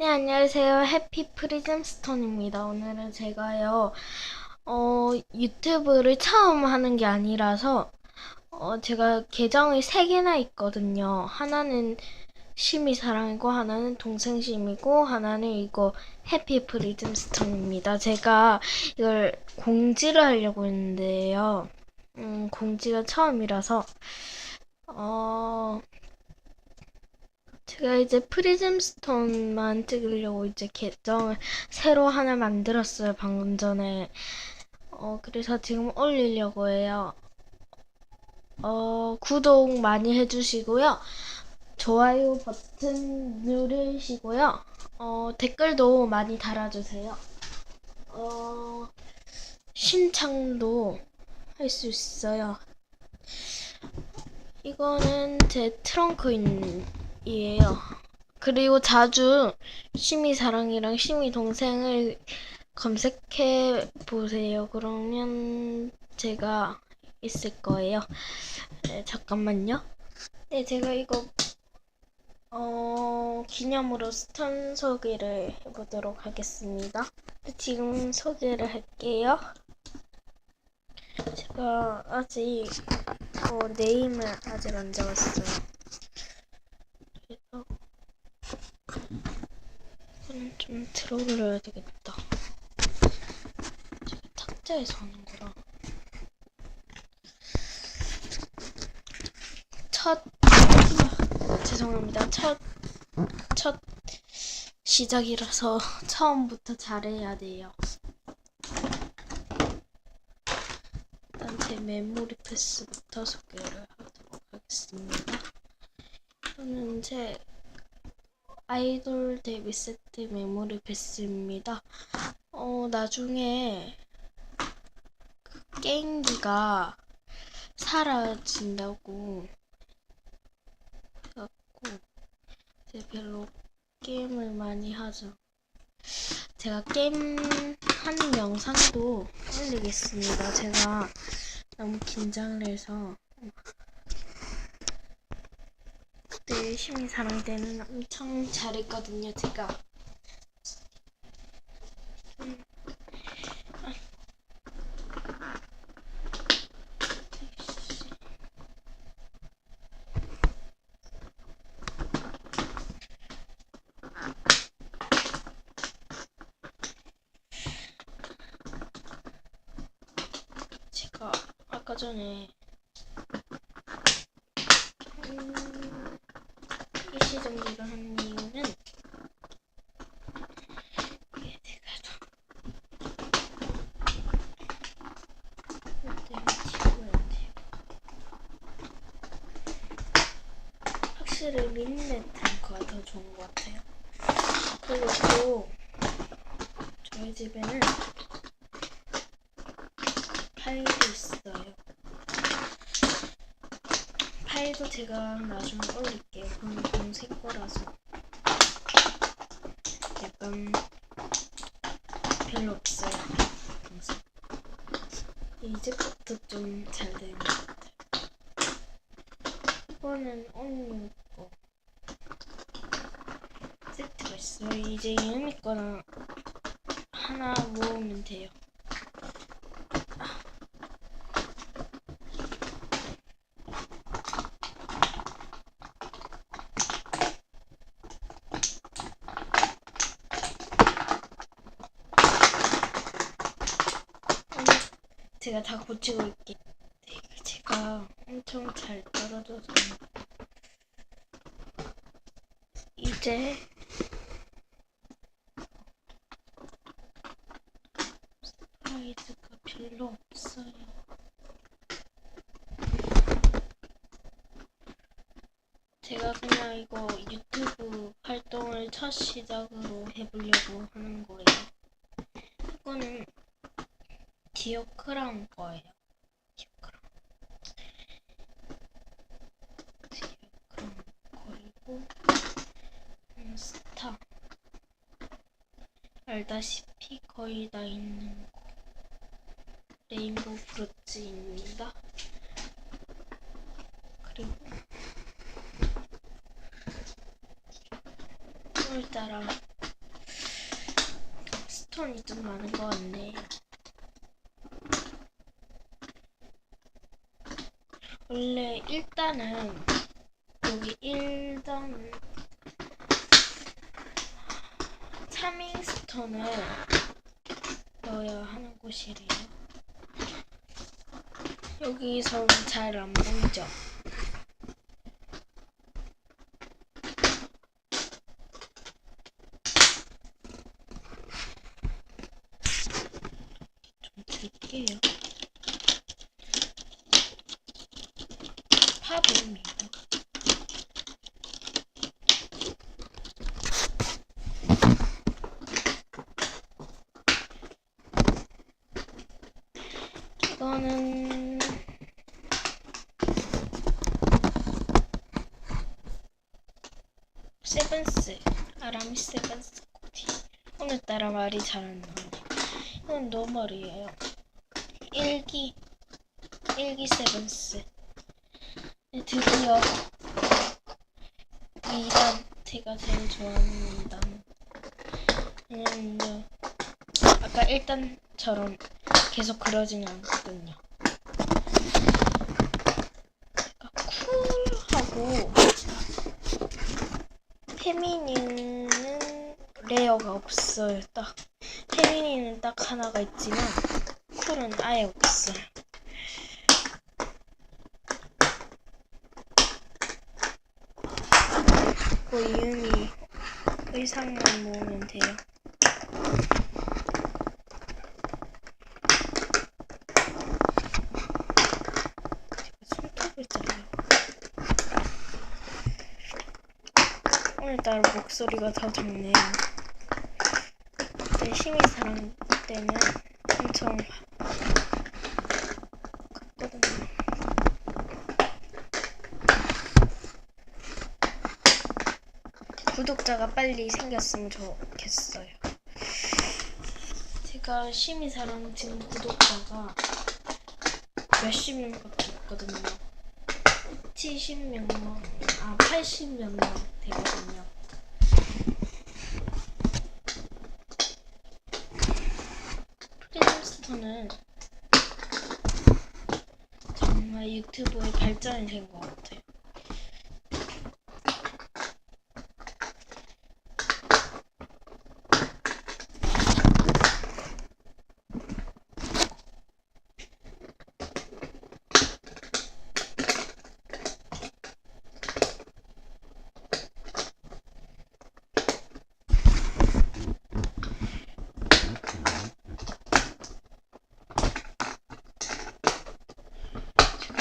네, 안녕하세요. 해피 프리즘 스톤입니다. 오늘은 제가요, 어, 유튜브를 처음 하는 게 아니라서, 어, 제가 계정이 세 개나 있거든요. 하나는 심이 사랑이고, 하나는 동생 심이고, 하나는 이거 해피 프리즘 스톤입니다. 제가 이걸 공지를 하려고 했는데요. 음, 공지가 처음이라서, 어, 제가 이제 프리즘 스톤만 찍으려고 이제 계정을 새로 하나 만들었어요, 방금 전에. 어, 그래서 지금 올리려고 해요. 어, 구독 많이 해주시고요. 좋아요 버튼 누르시고요. 어, 댓글도 많이 달아주세요. 어, 신청도 할 수 있어요. 이거는 제 트렁크인 이에요. 그리고 자주 심이 사랑이랑 심이 동생을 검색해 보세요. 그러면 제가 있을 거예요. 네, 잠깐만요. 네, 제가 이거 어, 기념으로 스턴 소개를 해보도록 하겠습니다. 네, 지금 소개를 할게요. 제가 아직 어, 네임을 아직 안 적었어요. 그래서 이거는 좀 들어올려야 되겠다. 제가 탁자에서 하는 거라. 첫 아, 죄송합니다. 첫 첫 시작이라서 처음부터 잘해야 돼요. 일단 제 메모리 패스부터 소개를 하도록 하겠습니다. 이거는 제 아이돌 데뷔 세트 메모리 패스입니다. 어, 나중에 그 게임기가 사라진다고 해갖고 제가 별로 게임을 많이 하죠. 제가 게임 하는 영상도 올리겠습니다. 제가 너무 긴장을 해서 그때 심히 사랑 때는 엄청 잘했거든요, 제가. 제가 아까 전에 음, 정리를 한 이유는. 확실히 미니넷 탱크가 더 좋은 것 같아요. 그리고 또 저희 집에는 파일도 있어요. 파일도 제가 나중에 올릴게요. 그건 동생 거라서 약간 별로 없어요. 동생. 이제부터 좀 잘 되는 것 같아요. 이거는 언니 거 세트가 있어요. 이제 이은이 거랑 하나 모으면 돼요. 제가 다 고치고 있게. 네, 제가 엄청 잘 떨어져서 이제 슬라이드가 별로 없어요. 제가 그냥 이거 유튜브 활동을 첫 시작으로 해보려고 하는 거예요. 이거는 디오크라운 거예요. 디오크라운. 디오크라운 거이고 음, 스타. 알다시피 거의 다 있는 거. 레인보우 브로치입니다. 그리고 오늘따라 스톤이 좀 많은 것 같네 원래 일단은 여기 1단 3인 스톤을 넣어야 하는 곳이래요. 여기서는 잘안 보이죠? 좀 줄게요. 팝입니다. 이거는 세븐스 아라미 세븐스 코디 오늘따라 말이 잘 안 나오네. 이건 노멀이에요. 일기 일기 세븐스. 네, 드디어 2단 제가 제일 좋아하는 2단 왜냐면요 아까 1단처럼 계속 그러지는 않거든요 그러니까 쿨하고 페미닌은 레어가 없어요 딱 페미닌은 딱 하나가 있지만 쿨은 아예 없어요 그 이유미 의상만 모으면 돼요. 제가 손톱을 잘라요. 오늘 따라 목소리가 더 작네요. 열심히 사랑 때는 엄청 컸거든요. 구독자가 빨리 생겼으면 좋겠어요. 제가 심의사랑 지금 구독자가 몇십 명밖에 없거든요. 70몇 명, 아 80몇 명 되거든요. 프리즘스터는 정말 유튜브의 발전이 된 것 같아요.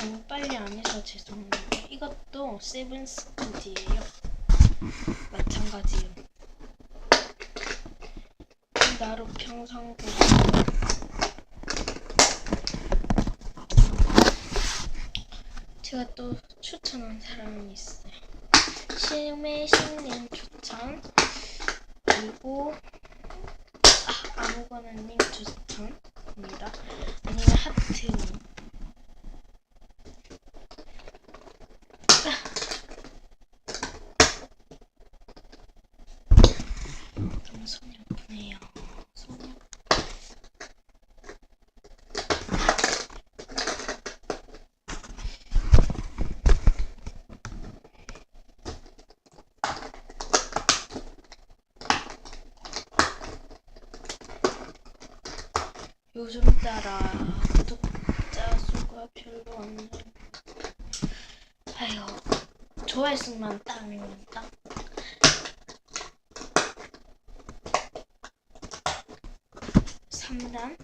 너무 죄송한데 이것도 세븐 스쿼드예요. 마찬가지예요. 나루 평상도 제가 또 추천한 사람이 있어요. 심의 신님 추천 그리고 아, 아무거나님 추천입니다. 아니면 하트님 너무 손이 아프네요. 손이 요즘 따라 구독자 수가 별로 안 늘. 아유, 좋아했으면 땅, 땅. 삼단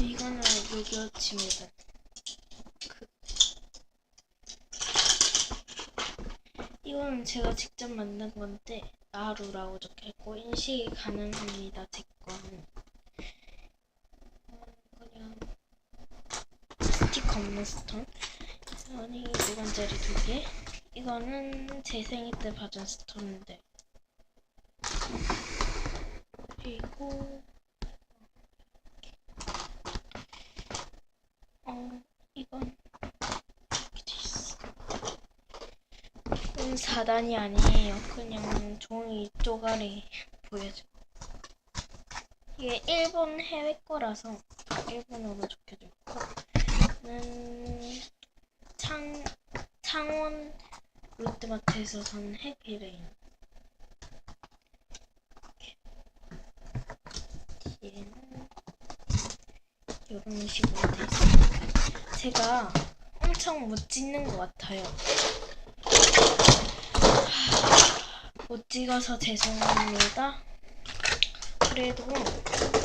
이거는 요기요치입니다. 그 이거는 제가 직접 만든 건데 나루라고 적혀있고 인식이 가능합니다. 제 거는 어, 그냥 스티커 없는 스톤 아니 두 개. 이거는 제 생일 때 받은 스톤인데 그리고 사단이 아니에요. 그냥 종이 쪼가리 보여줘. 이게 일본 해외 거라서 일본어로 적혀져 있고, 는 창, 창원 롯데마트에서 산 해피레인. 뒤에는 이런 식으로 돼 있어요. 제가 엄청 못 찍는 것 같아요. 못 찍어서 죄송합니다. 그래도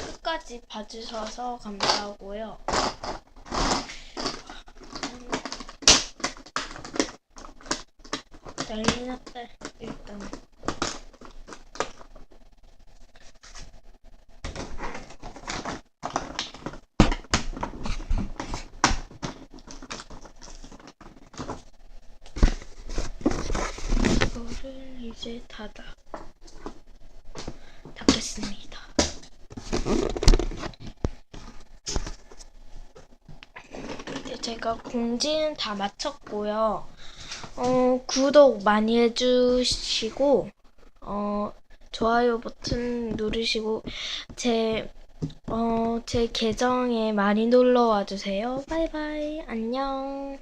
끝까지 봐주셔서 감사하고요. 음, 난리 났다, 일단. 이거를 이제 닫아. 닫겠습니다. 이제 제가 공지는 다 마쳤고요. 어, 구독 많이 해주시고, 어, 좋아요 버튼 누르시고, 제, 어, 제 계정에 많이 놀러 와주세요. 바이바이. 안녕.